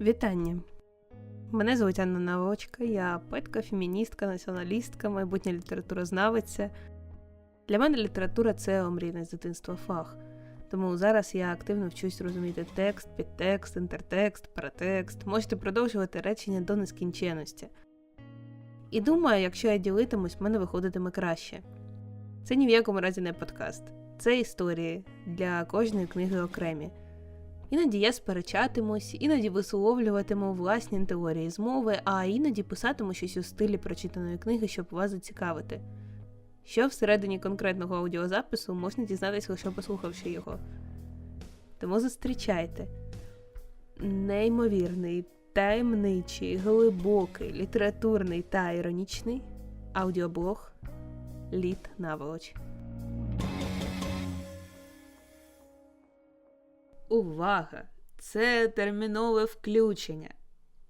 Вітання! Мене звуть Анна Навочка, я поетка, феміністка, націоналістка, майбутня літературознавиця. Для мене література це омрійний з дитинства фах. Тому зараз я активно вчусь розуміти текст, підтекст, інтертекст, паратекст. Можете продовжувати речення до нескінченності. І думаю, якщо я ділитимусь, в мене виходитиме краще. Це ні в якому разі не подкаст. Це історії для кожної книги окремі. Іноді я сперечатимусь, іноді висловлюватиму власні теорії змови, а іноді писатиму щось у стилі прочитаної книги, щоб вас зацікавити. Що всередині конкретного аудіозапису можна дізнатися лише послухавши його. Тому зустрічайте неймовірний, таємничий, глибокий, літературний та іронічний аудіоблог Літ Наволоч. Увага! Це термінове включення.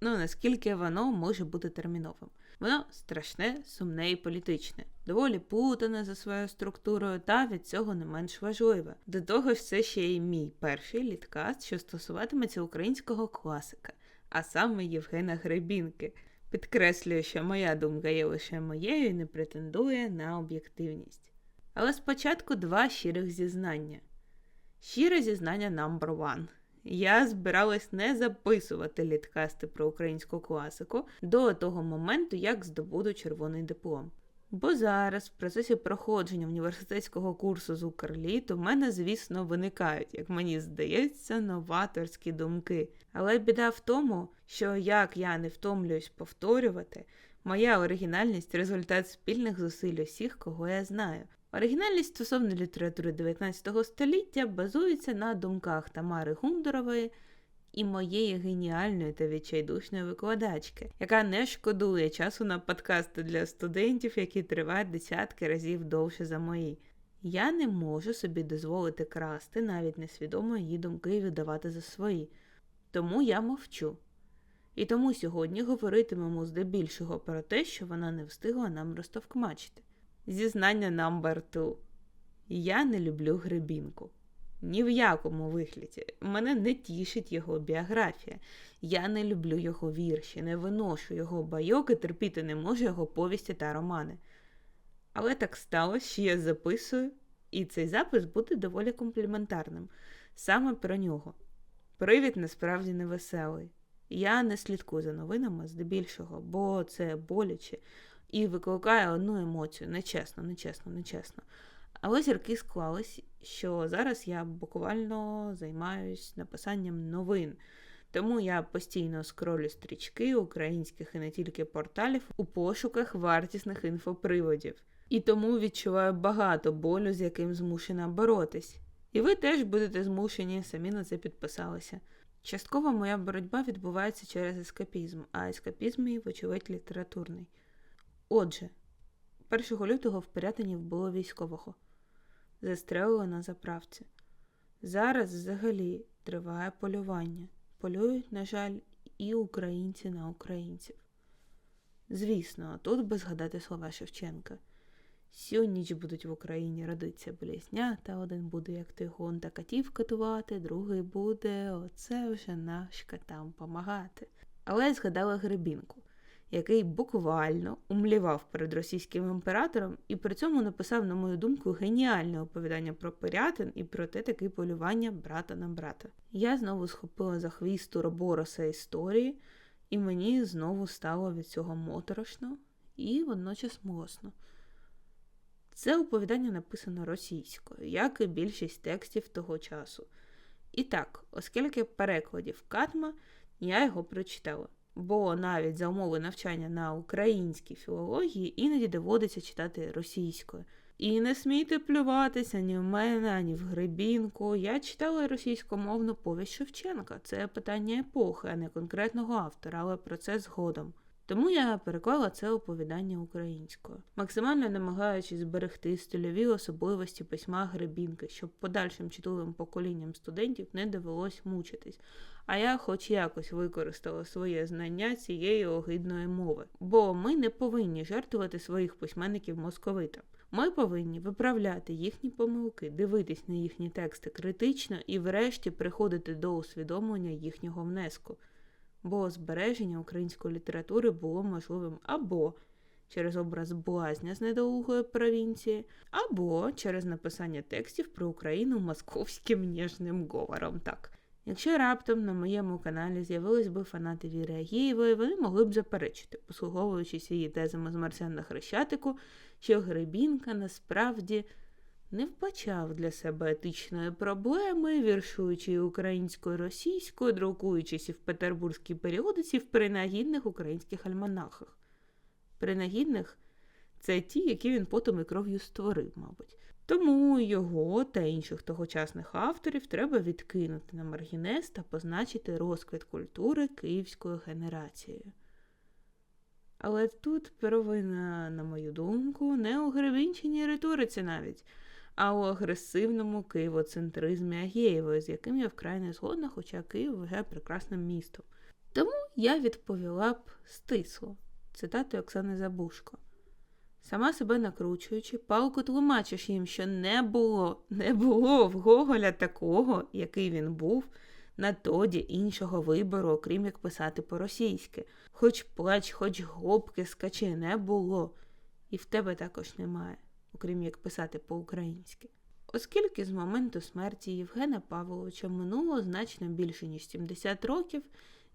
Ну, наскільки воно може бути терміновим? Воно страшне, сумне і політичне, доволі путане за своєю структурою, та від цього не менш важливе. До того ж, це ще й мій перший літкаст, що стосуватиметься українського класика, а саме Євгена Гребінки. Підкреслюю, що моя думка є лише моєю і не претендує на об'єктивність. Але спочатку два щирих зізнання. Щире зізнання number one. Я збиралась не записувати літкасти про українську класику до того моменту, як здобуду червоний диплом. Бо зараз, в процесі проходження університетського курсу з Укрліт, у мене, звісно, виникають, як мені здається, новаторські думки. Але біда в тому, що як я не втомлююсь повторювати, моя оригінальність результат спільних зусиль усіх, кого я знаю. Оригінальність стосовно літератури 19 століття базується на думках Тамари Гундорової і моєї геніальної та відчайдушної викладачки, яка не шкодує часу на подкасти для студентів, які тривають десятки разів довше за мої. Я не можу собі дозволити красти навіть несвідомо її думки і видавати за свої. Тому я мовчу. І тому сьогодні говоритимемо здебільшого про те, що вона не встигла нам розтовкмачити. Зізнання number two. Я не люблю Гребінку. Ні в якому вигляді. Мене не тішить його біографія. Я не люблю його вірші, не виношу його байок і терпіти не можу його повісті та романи. Але так сталося, що я записую, і цей запис буде доволі компліментарним. Саме про нього. Привід насправді невеселий. Я не слідкую за новинами здебільшого, бо це боляче і викликає одну емоцію нечесно, нечесно, нечесно. Але зірки склались, що зараз я буквально займаюся написанням новин. Тому я постійно скролю стрічки українських і не тільки порталів у пошуках вартісних інфоприводів. І тому відчуваю багато болю, з яким змушена боротись. І ви теж будете змушені, самі на це підписалися. Частково моя боротьба відбувається через ескапізм, а ескапізм мій, вочевидь, літературний. Отже, 1 лютого в Пирятинів було військового. Застрелили на заправці. Зараз взагалі триває полювання. Полюють, на жаль, і українці на українців. Звісно, тут би згадати слова Шевченка. Сю ніч будуть в Україні родиться близнята, один буде, як тигон та катів катувати, другий буде, оце вже наш катам помагати. Але згадала Гребінку який буквально умлівав перед російським імператором і при цьому написав, на мою думку, геніальне оповідання про пирятин і про те таке полювання брата на брата. Я знову схопила за хвіст Уробороса історії, і мені знову стало від цього моторошно і водночас млосно. Це оповідання написано російською, як і більшість текстів того часу. І так, оскільки перекладів Катма, я його прочитала бо навіть за умови навчання на українській філології іноді доводиться читати російською. І не смійте плюватися ні в мене, ані в Гребінку. Я читала російськомовну повість Шевченка. Це питання епохи, а не конкретного автора, але про це згодом. Тому я переклала це оповідання українською, максимально намагаючись зберегти стильові особливості письма Гребінки, щоб подальшим чутливим поколінням студентів не довелось мучитись. А я хоч якось використала своє знання цієї огидної мови, бо ми не повинні жертвувати своїх письменників московитам. Ми повинні виправляти їхні помилки, дивитись на їхні тексти критично і, врешті, приходити до усвідомлення їхнього внеску. Бо збереження української літератури було можливим або через образ блазня з недолугої провінції, або через написання текстів про Україну московським ніжним говором. Так. Якщо раптом на моєму каналі з'явились би фанати Віри Агієвої, вони могли б заперечити, послуговуючись її тезами з Марсян на Хрещатику, що Гребінка насправді не вбачав для себе етичної проблеми, віршуючи українською російською, друкуючись в петербурзькій періодиці в принагідних українських альманахах. Принагідних це ті, які він потом і кров'ю створив, мабуть. Тому його та інших тогочасних авторів треба відкинути на маргінес та позначити розквіт культури київською генерацією. Але тут провина, на мою думку, не у гребінчиній риториці навіть, а у агресивному києвоцентризмі Агєєвої, з яким я вкрай не згодна, хоча Київ вважає прекрасним містом. Тому я відповіла б стисло, цитатою Оксани Забушко. Сама себе накручуючи, палку тлумачиш їм, що не було, не було в Гоголя такого, який він був, на тоді іншого вибору, окрім як писати по-російськи. Хоч плач, хоч гопки, скачи, не було. І в тебе також немає, окрім як писати по-українськи. Оскільки з моменту смерті Євгена Павловича минуло значно більше, ніж 70 років,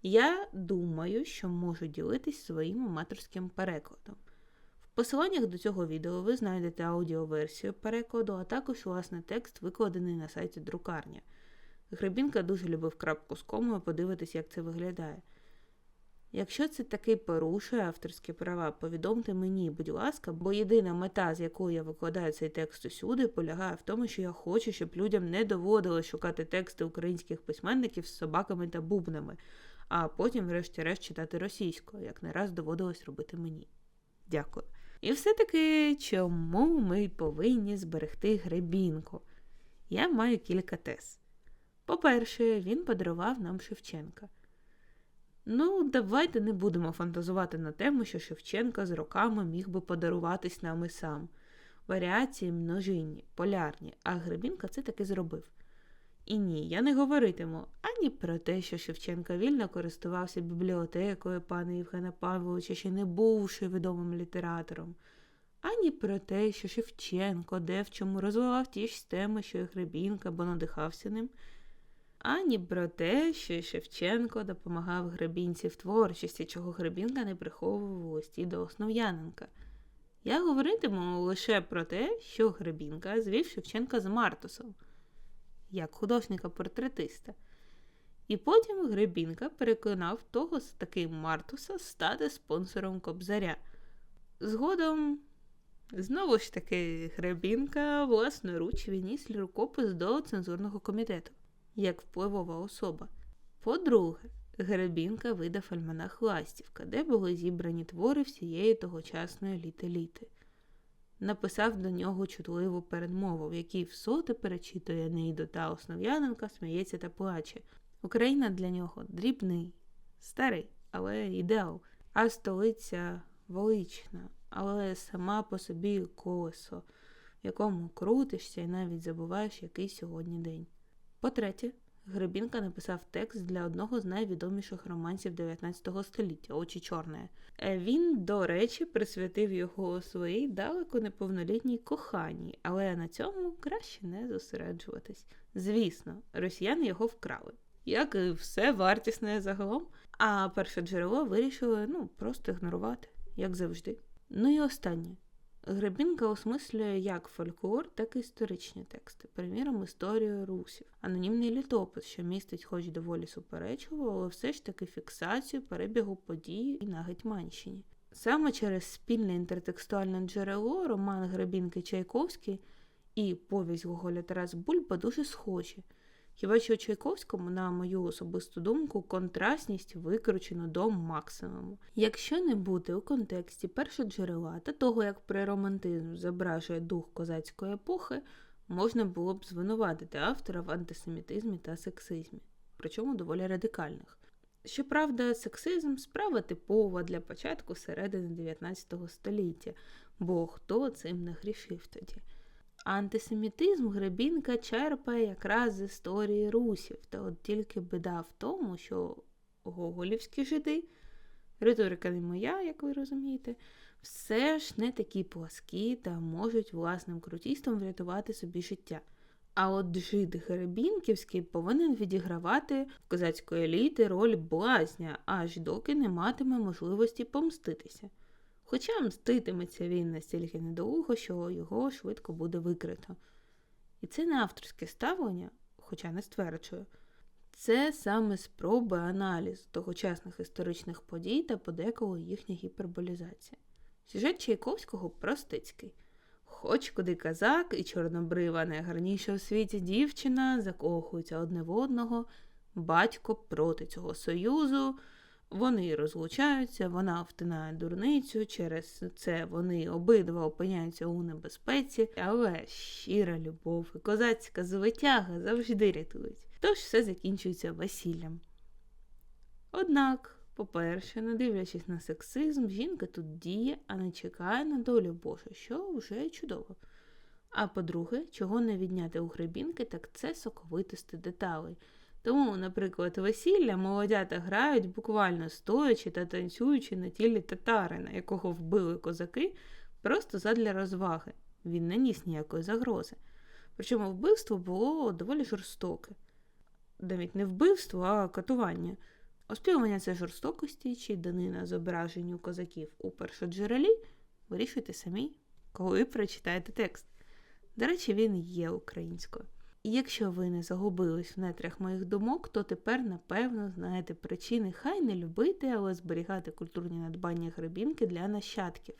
я думаю, що можу ділитись своїм аматорським перекладом. В посиланнях до цього відео ви знайдете аудіоверсію перекладу, а також власне текст, викладений на сайті друкарня. Гребінка дуже любив крапку з комою подивитись, як це виглядає. Якщо це таки порушує авторські права, повідомте мені, будь ласка, бо єдина мета, з якою я викладаю цей текст усюди, полягає в тому, що я хочу, щоб людям не доводилось шукати тексти українських письменників з собаками та бубнами, а потім, врешті-решт, читати російською, як не раз доводилось робити мені. Дякую. І все-таки чому ми повинні зберегти гребінку? Я маю кілька тез. По-перше, він подарував нам Шевченка. Ну, давайте не будемо фантазувати на тему, що Шевченка з роками міг би подаруватись нам і сам. Варіації множинні, полярні, а Гребінка це таки зробив. І ні, я не говоритиму ані про те, що Шевченка вільно користувався бібліотекою пана Євгена Павловича, ще не бувши відомим літератором, ані про те, що Шевченко де в чому розвивав ті ж теми, що і Гребінка, бо надихався ним, ані про те, що Шевченко допомагав Гребінці в творчості, чого Гребінка не приховував у листі до Основ'яненка. Я говоритиму лише про те, що Гребінка звів Шевченка з Мартусом як художника-портретиста. І потім Гребінка переконав того з таким Мартуса стати спонсором Кобзаря. Згодом, знову ж таки, Гребінка власноруч відніс рукопис до цензурного комітету як впливова особа. По-друге, Гребінка видав альманах Ластівка, де були зібрані твори всієї тогочасної літи-літи написав до нього чутливу передмову, в якій всоти перечитує Нейду та Основ'яненка, сміється та плаче. Україна для нього дрібний, старий, але ідеал, а столиця велична, але сама по собі колесо, в якому крутишся і навіть забуваєш, який сьогодні день. По-третє, Гребінка написав текст для одного з найвідоміших романсів 19 століття Очі чорне. Він, до речі, присвятив його своїй далеко неповнолітній коханій, але на цьому краще не зосереджуватись. Звісно, росіяни його вкрали, як і все вартісне загалом. А перше джерело вирішили ну, просто ігнорувати, як завжди. Ну і останнє. Гребінка осмислює як фольклор, так і історичні тексти, приміром, історію русів, анонімний літопис, що містить, хоч доволі суперечливо, але все ж таки фіксацію перебігу подій на Гетьманщині. Саме через спільне інтертекстуальне джерело роман Гребінки Чайковський і повість Гоголя Тарас Бульба дуже схожі. Хіба що Чайковському, на мою особисту думку, контрастність викручено до максимуму. Якщо не бути у контексті першоджерела та того, як преромантизм зображує дух козацької епохи, можна було б звинуватити автора в антисемітизмі та сексизмі, причому доволі радикальних. Щоправда, сексизм справа типова для початку середини 19 століття, бо хто цим не грішив тоді. Антисемітизм Гребінка черпає якраз з історії русів, та от тільки біда в тому, що гоголівські жиди, риторика не моя, як ви розумієте, все ж не такі пласкі та можуть власним крутістом врятувати собі життя. А от жид Гребінківський повинен відігравати в козацької еліти роль блазня, аж доки не матиме можливості помститися. Хоча мститиметься він настільки недовго, що його швидко буде викрито. І це не авторське ставлення, хоча не стверджую. Це саме спроби аналізу тогочасних історичних подій та подеколи їхня гіперболізація. Сюжет Чайковського простицький. Хоч куди казак і чорнобрива найгарніша у світі дівчина закохуються одне в одного, батько проти цього союзу, вони розлучаються, вона втинає дурницю, через це вони обидва опиняються у небезпеці, але щира любов і козацька звитяга завжди рятують. Тож все закінчується весіллям. Однак, по-перше, не дивлячись на сексизм, жінка тут діє, а не чекає на долю Божу, що вже чудово. А по-друге, чого не відняти у гребінки, так це соковитості деталей. Тому, наприклад, весілля молодята грають буквально стоячи та танцюючи на тілі татарина, якого вбили козаки, просто задля розваги. Він не ніс ніякої загрози. Причому вбивство було доволі жорстоке. Навіть не вбивство, а катування. Оспівування це жорстокості чи данина зображенню козаків у першоджерелі вирішуйте самі, коли прочитаєте текст. До речі, він є українською. І якщо ви не загубились в нетрях моїх думок, то тепер, напевно, знаєте причини хай не любити, але зберігати культурні надбання гребінки для нащадків.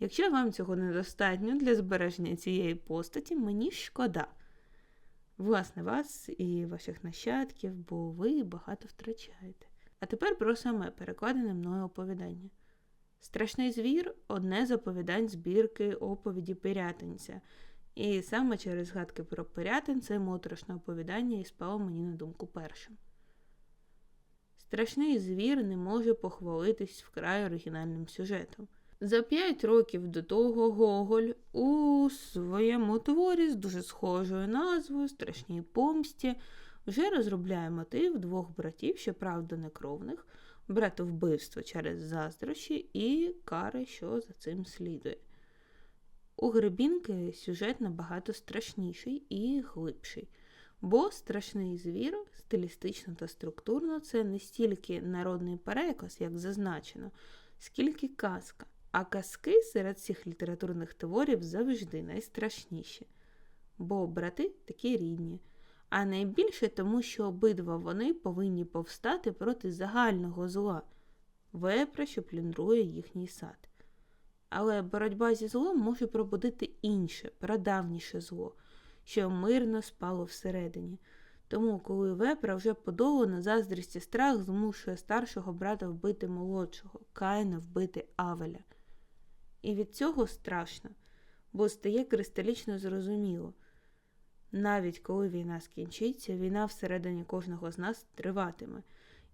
Якщо вам цього недостатньо для збереження цієї постаті, мені шкода. Власне, вас і ваших нащадків, бо ви багато втрачаєте. А тепер про саме перекладене мною оповідання. Страшний звір одне з оповідань збірки оповіді Пирятинця. І саме через згадки про Пирятин це моторошне оповідання і спало мені на думку першим. Страшний звір не може похвалитись вкрай оригінальним сюжетом. За п'ять років до того Гоголь у своєму творі з дуже схожою назвою Страшній помсті вже розробляє мотив двох братів, щоправда, не кровних, братовбивство через заздрощі і кари, що за цим слідує. У Гребінки сюжет набагато страшніший і глибший, бо страшний звір стилістично та структурно це не стільки народний переказ, як зазначено, скільки казка, а казки серед всіх літературних творів завжди найстрашніші, бо брати такі рідні, а найбільше тому, що обидва вони повинні повстати проти загального зла, вепра, що плюндрує їхній сад. Але боротьба зі злом може пробудити інше, прадавніше зло, що мирно спало всередині. Тому, коли вепра вже подолано, заздрість і страх змушує старшого брата вбити молодшого, Каїна вбити Авеля. І від цього страшно, бо стає кристалічно зрозуміло. Навіть коли війна скінчиться, війна всередині кожного з нас триватиме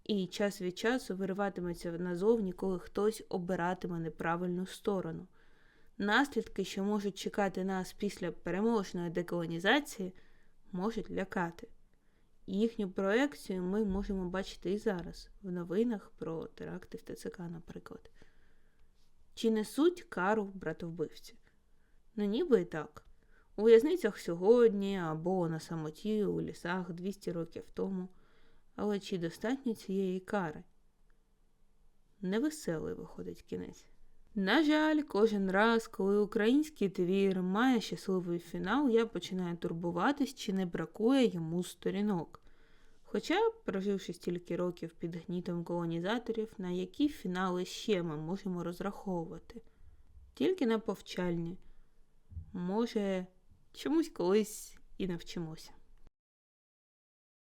і час від часу вириватиметься назовні, коли хтось обиратиме неправильну сторону. Наслідки, що можуть чекати нас після переможної деколонізації, можуть лякати. Їхню проекцію ми можемо бачити і зараз, в новинах про теракти в ТЦК, наприклад. Чи несуть кару братовбивці? Ну, ніби і так. У в'язницях сьогодні або на самоті у лісах 200 років тому. Але чи достатньо цієї кари? Невеселий виходить кінець. На жаль, кожен раз, коли український твір має щасливий фінал, я починаю турбуватись, чи не бракує йому сторінок. Хоча, проживши стільки років під гнітом колонізаторів, на які фінали ще ми можемо розраховувати? Тільки на повчальні. Може, чомусь колись і навчимося.